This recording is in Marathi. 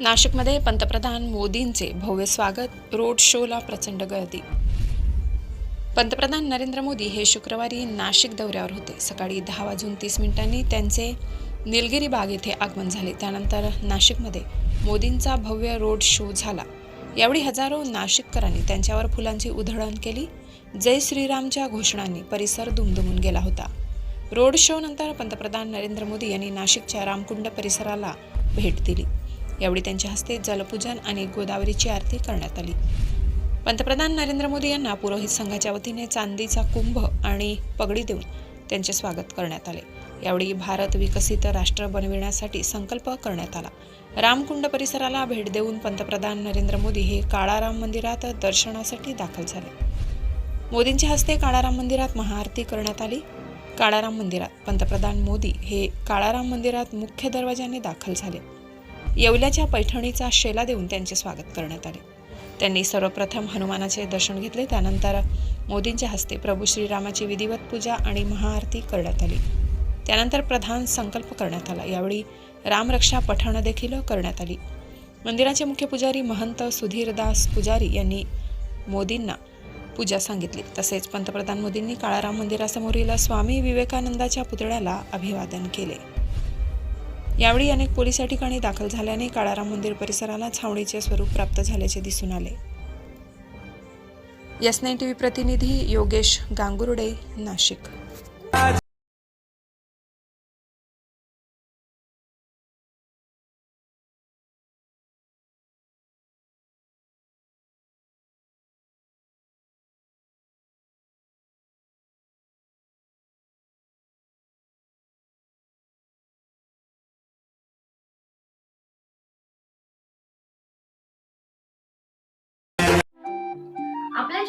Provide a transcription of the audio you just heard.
नाशिकमध्ये पंतप्रधान मोदींचे भव्य स्वागत रोड शोला प्रचंड गर्दी. पंतप्रधान नरेंद्र मोदी हे शुक्रवारी नाशिक दौऱ्यावर होते. सकाळी दहा वाजून तीस मिनिटांनी त्यांचे निलगिरी बाग येथे आगमन झाले. त्यानंतर नाशिकमध्ये मोदींचा भव्य रोड शो झाला. यावेळी हजारो नाशिककरांनी त्यांच्यावर फुलांची उधळण केली. जय श्रीरामच्या घोषणांनी परिसर दुमदुमून गेला होता. रोड शो नंतर पंतप्रधान नरेंद्र मोदी यांनी नाशिकच्या रामकुंड परिसराला भेट दिली. यावेळी त्यांच्या हस्ते जलपूजन आणि गोदावरीची आरती करण्यात आली. पंतप्रधान नरेंद्र मोदी यांना पुरोहित संघाच्या वतीने चांदीचा कुंभ आणि पगडी देऊन त्यांचे स्वागत करण्यात आले. यावेळी भारत विकसित राष्ट्र बनविण्यासाठी संकल्प करण्यात आला. रामकुंड परिसराला भेट देऊन पंतप्रधान नरेंद्र मोदी हे काळाराम मंदिरात दर्शनासाठी दाखल झाले. मोदींच्या हस्ते काळाराम मंदिरात महाआरती करण्यात आली. काळाराम मंदिरात पंतप्रधान मोदी हे काळाराम मंदिरात मुख्य दरवाजाने दाखल झाले. येवल्याच्या पैठणीचा शेला देऊन त्यांचे स्वागत करण्यात आले. त्यांनी सर्वप्रथम हनुमानाचे दर्शन घेतले त्यानंतर मोदींच्या हस्ते प्रभू श्रीरामाची विधिवत पूजा आणि महाआरती करण्यात आली. त्यानंतर प्रधान संकल्प करण्यात आला. यावेळी रामरक्षा पठणं देखील करण्यात आली. मंदिराचे मुख्य पुजारी महंत सुधीरदास पुजारी यांनी मोदींना पूजा सांगितली. तसेच पंतप्रधान मोदींनी काळाराम मंदिरासमोरील स्वामी विवेकानंदाच्या पुतळ्याला अभिवादन केले. यावेळी अनेक पोलीस या ठिकाणी दाखल झाल्याने काळाराम मंदिर परिसराला छावणीचे स्वरूप प्राप्त झाल्याचे दिसून आले. एस नाईन टी व्ही प्रतिनिधी योगेश गांगुर्डे नाशिक.